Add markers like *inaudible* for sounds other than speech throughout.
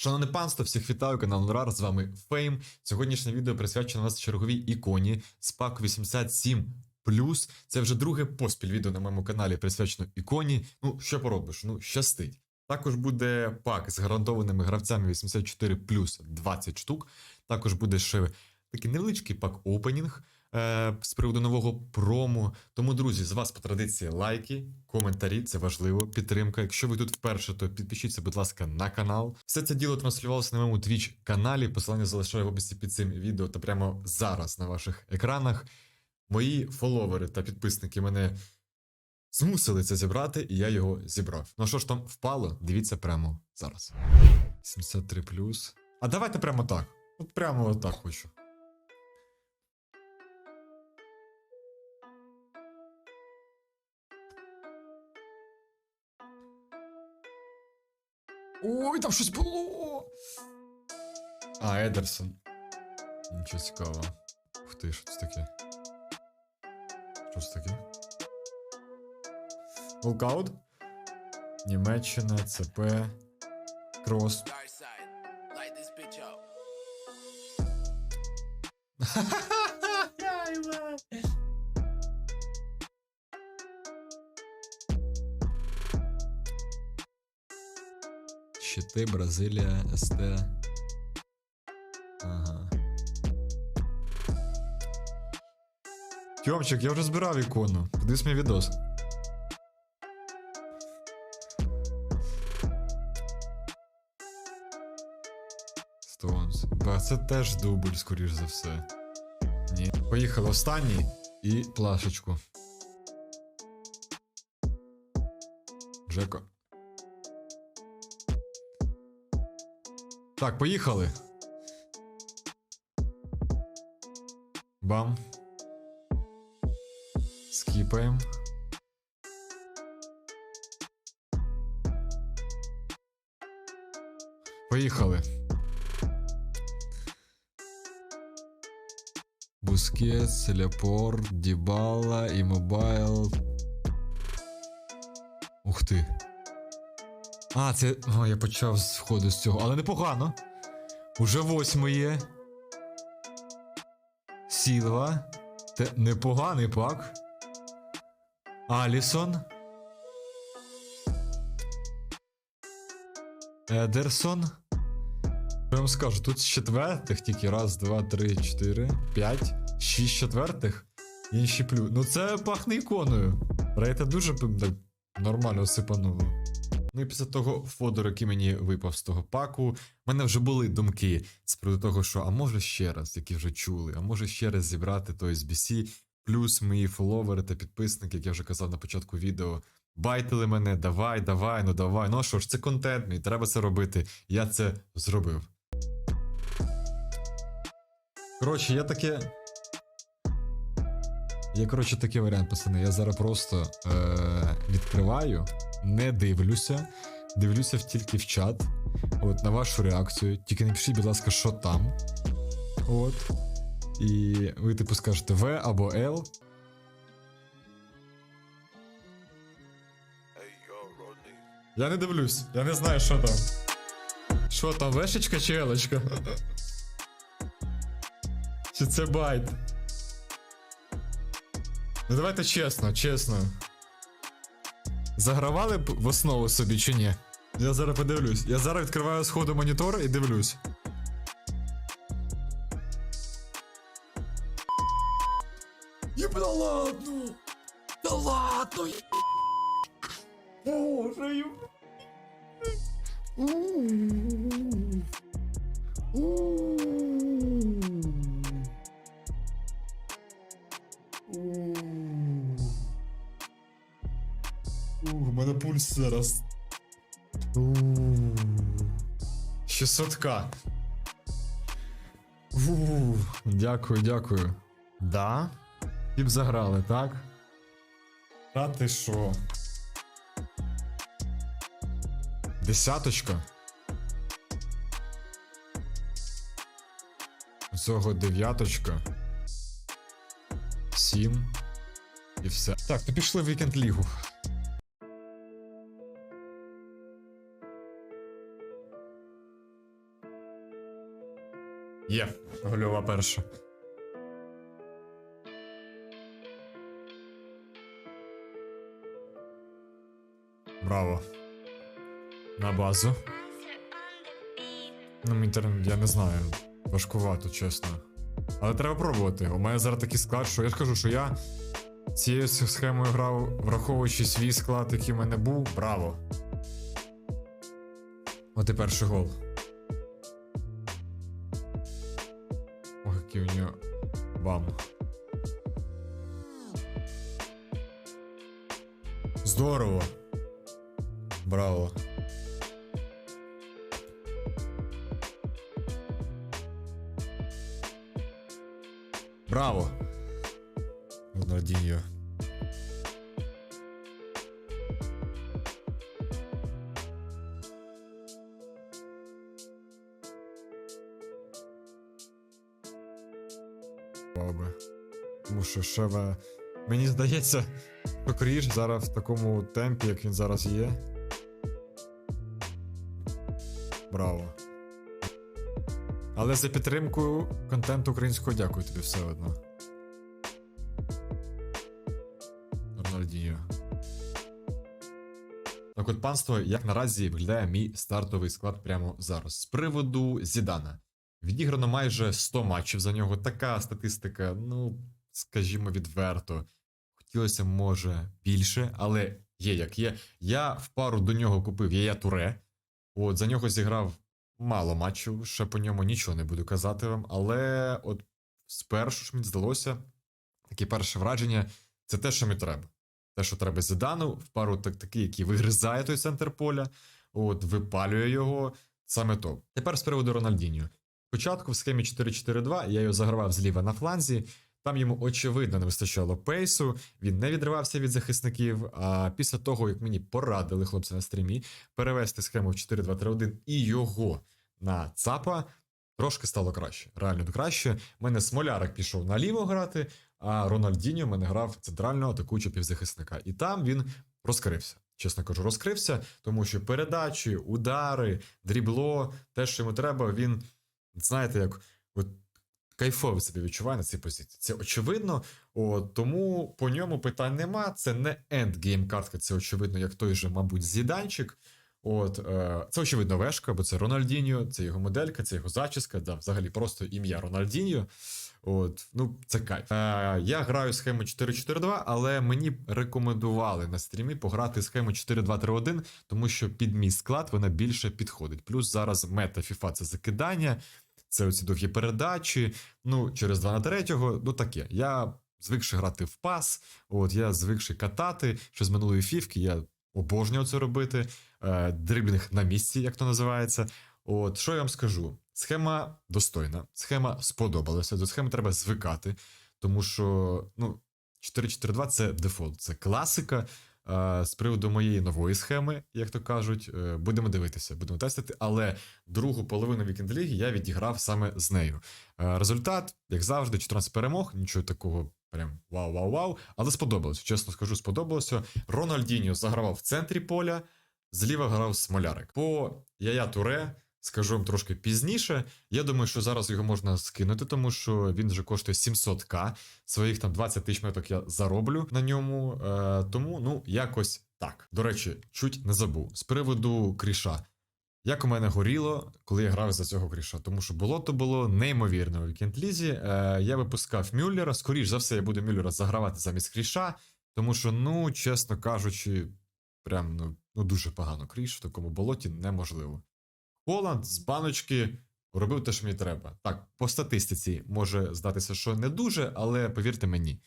Шановне панство, всіх вітаю, канал Нурар, з вами Фейм. Сьогоднішнє відео присвячено нас черговій іконі паку 87 Це вже друге поспіль відео на моєму каналі присвячено іконі. Ну, що поробиш? Ну, щастить. Також буде пак з гарантованими гравцями 84 20 штук. Також буде ще такий невеличкий пак опенінг е, з приводу нового промо. Тому, друзі, з вас по традиції лайки, коментарі, це важливо, підтримка. Якщо ви тут вперше, то підпишіться, будь ласка, на канал. Все це діло транслювалося на моєму Twitch каналі. Посилання залишаю в описі під цим відео та прямо зараз на ваших екранах. Мої фоловери та підписники мене змусили це зібрати, і я його зібрав. Ну що ж там впало? Дивіться прямо зараз. 73 А давайте прямо так. От прямо отак хочу. Ой, там щось було. А, Едерсон. Нічого цікавого. Ух ти, що це таке? Що це таке? Волкаут? Німеччина, ЦП. Крос. Dark *laughs* Щити, Бразилія, СТ. Ага. Тьомчик, я вже збирав ікону. Подивись мій відос. Стоунс. Ба, це теж дубль, скоріш за все. Ні. Поїхали останній і плашечку. Джеко. Так, поїхали. Бам. Скіпаємо. Поїхали. Бускетс, Лепор, Дібала, Імобайл. Ух ти. А, це. О, я почав з входу з цього, але непогано. Уже восьмий є. Сілва. Те непоганий пак. Алісон. Едерсон. Я вам скажу, тут з четвертих тільки раз, два, три, чотири, п'ять, шість четвертих. Інші плюс. Ну це пахне іконою. Рейта дуже нормально сипануло. Ну і після того фодору, який мені випав з того паку, в мене вже були думки з приводу того, що а може ще раз, які вже чули, а може ще раз зібрати той SBC, плюс мої фоловери та підписники, як я вже казав на початку відео, байтили мене, давай, давай, ну давай. Ну що ж, це контент, мій, треба це робити. Я це зробив. Коротше, я таке. Є, коротше, такий варіант, пацани. Я зараз просто е- відкриваю, не дивлюся, дивлюся тільки в чат. От, на вашу реакцію. Тільки напишіть, будь ласка, що там. От. І ви, типу, скажете В або Л. Я не дивлюсь, я не знаю, що там. Що там, вешечка чи елочка? Чи це байт? Ну давайте чесно, чесно. Загравали б в основу собі чи ні? Я зараз подивлюсь. Я зараз відкриваю сходу монітор і дивлюсь. Єб, да ладно! Да ладно! є- Боже, єб... У-у-у. У-у-у. Ух, у мене пульс зараз. 600к. Ух, Дякую, дякую. Да? Тіп заграли, так? Та ти що? Десяточка. Цього дев'яточка. Сім. І все. Так, то пішли в вікенд лігу. Є, гольова перша. Браво. На базу. Ну, тер- я не знаю. Важкувато, чесно. Але треба пробувати. У мене зараз такий склад, що я ж кажу, що я цією схемою грав, враховуючи свій склад, який в мене був. Браво. От і перший гол. Бам. Здорово. Браво. Браво. Рональдіньо. Баби. Тому що ще в... Мені здається, що Кріш зараз в такому темпі, як він зараз є. Браво. Але за підтримку контенту українського дякую тобі все одно. Рональдіньо. Так от, панство, як наразі виглядає мій стартовий склад прямо зараз. З приводу Зідана. Відіграно майже 100 матчів за нього. Така статистика, ну, скажімо, відверто. Хотілося, може, більше, але є як є. Я в пару до нього купив Яя Туре. От за нього зіграв мало матчів, ще по ньому нічого не буду казати вам. Але от спершу ж мені здалося, таке перше враження це те, що мені треба. Те, що треба Зідану, в пару так, такий, який вигризає той центр поля, от випалює його. Саме то. Тепер з приводу Рональдіньо. Спочатку в схемі 4-4-2 я його загравав зліва на фланзі. Там йому очевидно не вистачало пейсу, він не відривався від захисників. А після того, як мені порадили хлопці на стрімі перевести схему в 4-2-3-1 і його на ЦАПа, трошки стало краще. Реально краще. Мене Смолярик пішов наліво грати, а Рональдіньо мене грав центрального атакуючого півзахисника. І там він розкрився. Чесно кажу, розкрився, тому що передачі, удари, дрібло, те, що йому треба, він, знаєте, як от кайфово себе відчуває на цій позиції. Це очевидно. О, тому по ньому питань нема. Це не ендгейм картка, це очевидно, як той же, мабуть, зіданчик. От, е, це очевидно вешка, бо це Рональдіньо, це його моделька, це його зачіска, да, взагалі просто ім'я Рональдіньо. От, ну, це кайф. Е, я граю схему 4-4-2, але мені рекомендували на стрімі пограти схему 4-2-3-1, тому що під мій склад вона більше підходить. Плюс зараз мета FIFA це закидання, це оці довгі передачі. Ну, через 2 на 3, ну таке. Я звикши грати в пас, от я звикши катати, що з минулої фівки я обожнював це робити. Е, дриблінг на місці, як то називається. От що я вам скажу? Схема достойна, схема сподобалася. До схеми треба звикати, тому що ну, 4-4-2 це дефолт, це класика. Е, з приводу моєї нової схеми, як то кажуть, е, будемо дивитися, будемо тестити. Але другу половину вікенд ліги я відіграв саме з нею. Е, результат, як завжди, 14 перемог, нічого такого. Прям вау-вау-вау. Але сподобалося. Чесно скажу, сподобалося. Рональдіньо загравав в центрі поля, зліва грав Смолярик. По Яя Туре, скажу вам трошки пізніше. Я думаю, що зараз його можна скинути, тому що він вже коштує 700к. Своїх там 20 тисяч меток я зароблю на ньому. Е, тому, ну, якось так. До речі, чуть не забув. З приводу кріша. Як у мене горіло, коли я грав за цього кріша, тому що було то було неймовірно у вікенд-лізі. Е, я випускав Мюллера. Скоріш за все, я буду Мюллера загравати замість кріша, тому що, ну, чесно кажучи, прям ну, ну дуже погано кріш в такому болоті неможливо. Холланд з баночки робив те, що мені треба. Так, по статистиці може здатися, що не дуже, але повірте мені.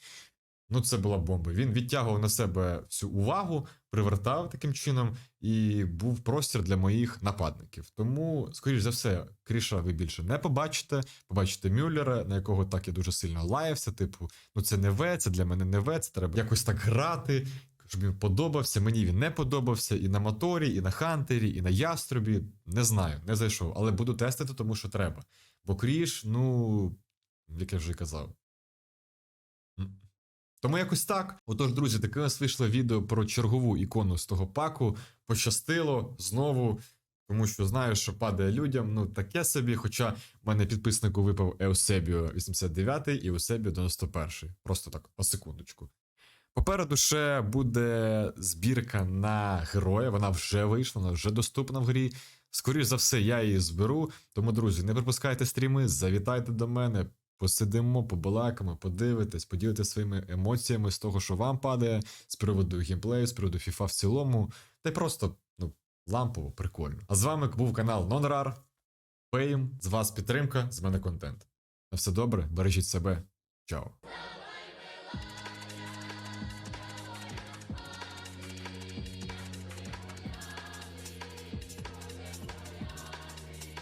Ну, це була бомба. Він відтягував на себе всю увагу, привертав таким чином, і був простір для моїх нападників. Тому, скоріш за все, Кріша ви більше не побачите. Побачите Мюллера, на якого так я дуже сильно лаявся. Типу, ну це не В, це для мене не В, це треба якось так грати, щоб він подобався. Мені він не подобався і на моторі, і на Хантері, і на Яструбі. Не знаю, не зайшов, але буду тестити, тому що треба. Бо Кріш, ну, як я вже казав. Тому якось так. Отож, друзі, таке у нас вийшло відео про чергову ікону з того паку. Пощастило знову. Тому що знаю, що падає людям, ну таке собі. Хоча в мене підписнику випав Еусебіо 89 і Еусебіо 91. Просто так, по секундочку. Попереду ще буде збірка на героя. Вона вже вийшла, вона вже доступна в грі. Скоріше за все, я її зберу. Тому, друзі, не пропускайте стріми, завітайте до мене, посидимо, побалакаємо, подивитесь, поділитесь своїми емоціями з того, що вам падає, з приводу геймплею, з приводу FIFA в цілому. Та й просто, ну, лампово, прикольно. А з вами був канал NonRar, Фейм, з вас підтримка, з мене контент. На все добре, бережіть себе. Чао.